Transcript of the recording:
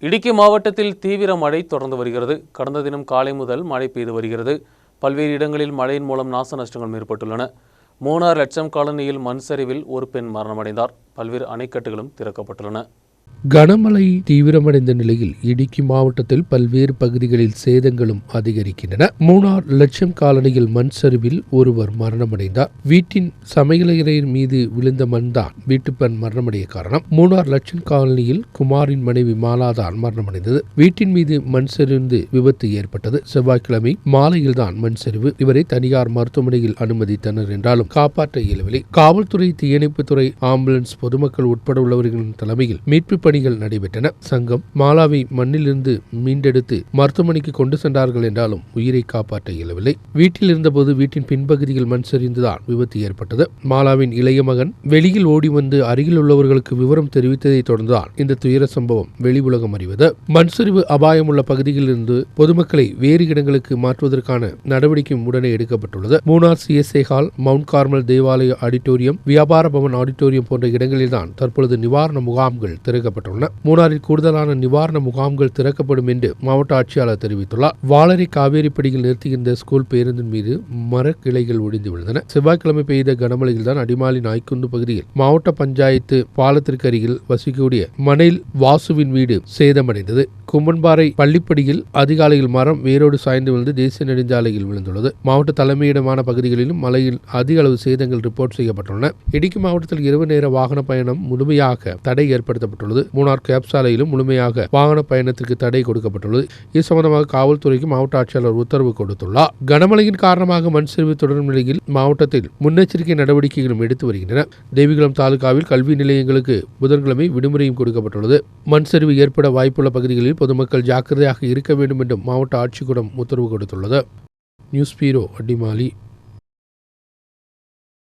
இடுக்கி மாவட்டத்தில் தீவிர மழை தொடர்ந்து வருகிறது. கடந்த தினம் காலை முதல் மழை பெய்து வருகிறது. பல்வேறு இடங்களில் மழையின் மூலம் நாச நஷ்டங்கள் ஏற்பட்டுள்ளன. மூணார் லட்சம் காலனியில் மண் சரிவில் ஒரு பெண் மரணமடைந்தார். பல்வேறு அணைக்கட்டுகளும் திறக்கப்பட்டுள்ளன. கனமழை தீவிரமடைந்த நிலையில் இடுக்கி மாவட்டத்தில் பல்வேறு பகுதிகளில் சேதங்களும் அதிகரிக்கின்றன. மூணார் லட்சம் காலனியில் மண் சரிவில் ஒருவர் மரணமடைந்தார். வீட்டின் சமையலறையின் மீது விழுந்த மண் தான் வீட்டுப்பெண் மரணமடைய காரணம். மூணார் லட்சம் காலனியில் குமாரின் மனைவி மாலாதான் மரணமடைந்தது. வீட்டின் மீது மண் சரிந்து விபத்து ஏற்பட்டது. செவ்வாய்க்கிழமை மாலையில் தான் மண் சரிவு. இவரை தனியார் மருத்துவமனையில் அனுமதித்தனர் என்றாலும் காப்பாற்ற இயலவில்லை. காவல்துறை தீயணைப்புத்துறை ஆம்புலன்ஸ் பொதுமக்கள் உட்பட உள்ளவர்களின் தலைமையில் மீட்பு பணிகள் நடைபெற்றன. சங்கம் மாலாவை மண்ணிலிருந்து மீண்டெடுத்து மருத்துவமனைக்கு கொண்டு சென்றார்கள் என்றாலும் உயிரை காப்பாற்ற இயலவில்லை. வீட்டில் இருந்தபோது வீட்டின் பின்பகுதியில் மண் சரிந்துதான் விபத்து ஏற்பட்டது. மாலாவின் இளைய மகன் வெளியில் ஓடி வந்து அருகில் உள்ளவர்களுக்கு விவரம் தெரிவித்ததை தொடர்ந்துதான் இந்த துயர சம்பவம் வெளி உலகம் அறிவது. மண் சரிவு அபாயம் உள்ள பொதுமக்களை வேறு இடங்களுக்கு மாற்றுவதற்கான நடவடிக்கை உடனே எடுக்கப்பட்டுள்ளது. Munnar CSA hall Mount Carmel தேவாலய ஆடிட்டோரியம் வியாபார பவன் ஆடிட்டோரியம் போன்ற இடங்களில்தான் தற்பொழுது நிவாரண முகாம்கள் திறக்கப்பட்டுள்ளன மூணாரில் கூடுதலான நிவாரண முகாம்கள் திறக்கப்படும் என்று மாவட்ட ஆட்சியாளர் தெரிவித்துள்ளார். வாளரை காவேரிப்படியில் நிறுத்தியிருந்த ஸ்கூல் பேருந்தின் மீது மரக்கிளைகள் ஒடிந்து விழுந்தன. செவ்வாய்க்கிழமை பெய்த கனமழையில் தான் அடிமாலி நாய்க்குந்து பகுதியில் மாவட்ட பஞ்சாயத்து பாலத்திற்கு அருகில் வசிக்கக்கூடிய மணல் வாசுவின் வீடு சேதமடைந்தது. கும்பன்பாறை பள்ளிப்படியில் அதிகாலையில் மரம் வேரோடு சாய்ந்து விழுந்து தேசிய நெடுஞ்சாலையில் விழுந்துள்ளது. மாவட்ட தலைமையிடமான பகுதிகளிலும் மழையில் அதிக அளவு சேதங்கள் ரிப்போர்ட் செய்யப்பட்டுள்ளன. இடுக்கி மாவட்டத்தில் இரவு நேர வாகன பயணம் முழுமையாக தடை ஏற்படுத்தப்பட்டுள்ளது. மூணார் கேப் சாலையிலும் முழுமையாக வாகன பயணத்திற்கு தடை கொடுக்கப்பட்டுள்ளது. இது சம்பந்தமாக காவல்துறைக்கு மாவட்ட ஆட்சியாளர் உத்தரவு கொடுத்துள்ளார். கனமழையின் காரணமாக மண் சரிவு தொடரும் நிலையில் மாவட்டத்தில் முன்னெச்சரிக்கை நடவடிக்கைகளும் எடுத்து வருகின்றன. தேவிகுளம் தாலுகாவில் கல்வி நிலையங்களுக்கு புதன்கிழமை விடுமுறையும் கொடுக்கப்பட்டுள்ளது. மண் சரிவு ஏற்பட வாய்ப்புள்ள பகுதிகளில் பொதுமக்கள் ஜாக்கிரதையாக இருக்க வேண்டும் என்றும் மாவட்ட ஆட்சிக்கூடம் உத்தரவு கொடுத்துள்ளது. News bureau Adimali.